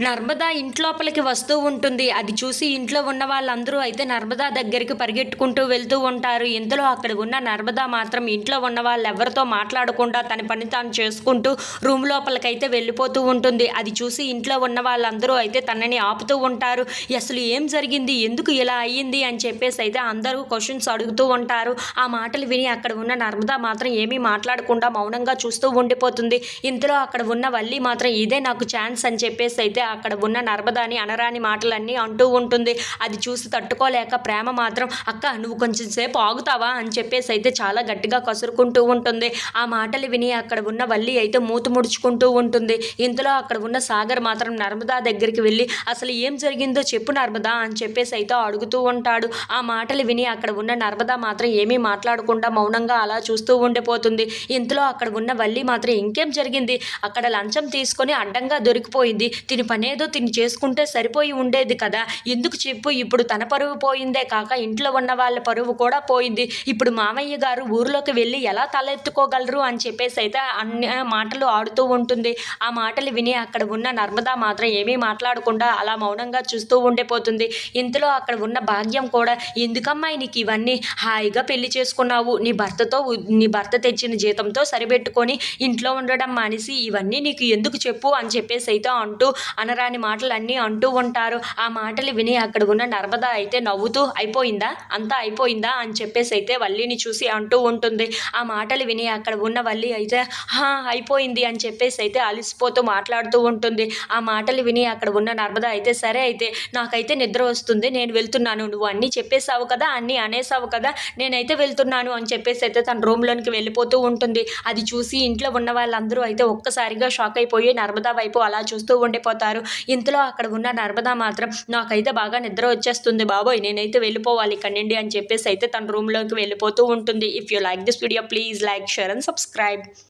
నర్మదా ఇంట్లోపలికి వస్తూ ఉంటుంది. అది చూసి ఇంట్లో ఉన్న వాళ్ళందరూ అయితే నర్మదా దగ్గరికి పరిగెట్టుకుంటూ వెళ్తూ ఉంటారు. ఇంతలో అక్కడ ఉన్న నర్మదా మాత్రం ఇంట్లో ఉన్న వాళ్ళు ఎవరితో మాట్లాడకుండా తన పని తాను చేసుకుంటూ రూమ్ లోపలికైతే వెళ్ళిపోతూ ఉంటుంది. అది చూసి ఇంట్లో ఉన్న వాళ్ళందరూ అయితే తనని ఆపుతూ ఉంటారు. అసలు ఏం జరిగింది? ఎందుకు ఇలా అయ్యింది? అని చెప్పేసి అయితే అందరూ క్వశ్చన్స్ అడుగుతూ ఉంటారు. ఆ మాటలు విని అక్కడ ఉన్న నర్మదా మాత్రం ఏమీ మాట్లాడకుండా మౌనంగా చూస్తూ ఉండిపోతుంది. ఇంతలో అక్కడ ఉన్న వల్లి మాత్రం ఇదే నాకు ఛాన్స్ అని చెప్పేసి అయితే అక్కడ ఉన్న నర్మదాని అనరాని మాటలన్నీ అంటూ ఉంటుంది. అది చూసి తట్టుకోలేక ప్రేమ మాత్రం అక్క నువ్వు కొంచెం సేపు ఆగుతావా? అని చెప్పేసి అయితే చాలా గట్టిగా కసురుకుంటూ ఉంటుంది. ఆ మాటలు విని అక్కడ ఉన్న వల్లి అయితే మూత ముడుచుకుంటూ ఉంటుంది. ఇంతలో అక్కడ ఉన్న సాగర్ మాత్రం నర్మదా దగ్గరికి వెళ్ళి అసలు ఏం జరిగిందో చెప్పు నర్మదా అని చెప్పేసి అయితే అడుగుతూ ఉంటాడు. ఆ మాటలు విని అక్కడ ఉన్న నర్మదా మాత్రం ఏమీ మాట్లాడకుండా మౌనంగా అలా చూస్తూ ఉండిపోతుంది. ఇంతలో అక్కడ ఉన్న వల్లి మాత్రం ఇంకేం జరిగింది? అక్కడ లంచం తీసుకొని అడ్డంగా దొరికిపోయింది. తిని పని పనేదో తిని చేసుకుంటే సరిపోయి ఉండేది కదా. ఎందుకు చెప్పు ఇప్పుడు తన పరువు పోయిందే కాక ఇంట్లో ఉన్న వాళ్ళ పరువు కూడా పోయింది. ఇప్పుడు మామయ్య గారు ఊర్లోకి వెళ్ళి ఎలా తలెత్తుకోగలరు అని చెప్పేసి అయితే అన్ని మాటలు ఆడుతూ ఉంటుంది. ఆ మాటలు విని అక్కడ ఉన్న నర్మదా మాత్రం ఏమీ మాట్లాడకుండా అలా మౌనంగా చూస్తూ ఉండిపోతుంది. ఇంతలో అక్కడ ఉన్న భాగ్యం కూడా ఎందుకమ్మాయి నీకు ఇవన్నీ? హాయిగా పెళ్ళి చేసుకున్నావు. నీ భర్తతో నీ భర్త తెచ్చిన జీతంతో సరిపెట్టుకొని ఇంట్లో ఉండడం మానేసి ఇవన్నీ నీకు ఎందుకు చెప్పు? అని చెప్పేసి అయితే అంటూ అనరాని మాటలు అన్నీ అంటూ ఉంటారు. ఆ మాటలు విని అక్కడ ఉన్న నర్మద అయితే నవ్వుతూ అయిపోయిందా? అంతా అయిపోయిందా? అని చెప్పేసి అయితే వల్లిని చూసి అంటూ ఉంటుంది. ఆ మాటలు విని అక్కడ ఉన్న వల్లి అయితే హా అయిపోయింది అని చెప్పేసి అయితే అలసిపోతూ మాట్లాడుతూ ఉంటుంది. ఆ మాటలు విని అక్కడ ఉన్న నర్మద అయితే సరే అయితే నాకైతే నిద్ర వస్తుంది. నేను వెళ్తున్నాను. నువ్వు అన్నీ చెప్పేసావు కదా అన్నీ అనేసావు కదా నేనైతే వెళ్తున్నాను అని చెప్పేసి అయితే తన రూమ్లోనికి వెళ్ళిపోతూ ఉంటుంది. అది చూసి ఇంట్లో ఉన్న వాళ్ళందరూ అయితే ఒక్కసారిగా షాక్ అయిపోయి నర్మదా వైపు అలా చూస్తూ ఉండిపోతారు. ఇంతలో అక్కడ ఉన్న నర్మదా మాత్రం నాకైతే బాగా నిద్ర వచ్చేస్తుంది బాబోయ్ నేనైతే వెళ్ళిపోవాలి ఇక్కడి నుండి అని చెప్పేసి అయితే తన రూమ్లోకి వెళ్ళిపోతూ ఉంటుంది. If you like this video please like share and subscribe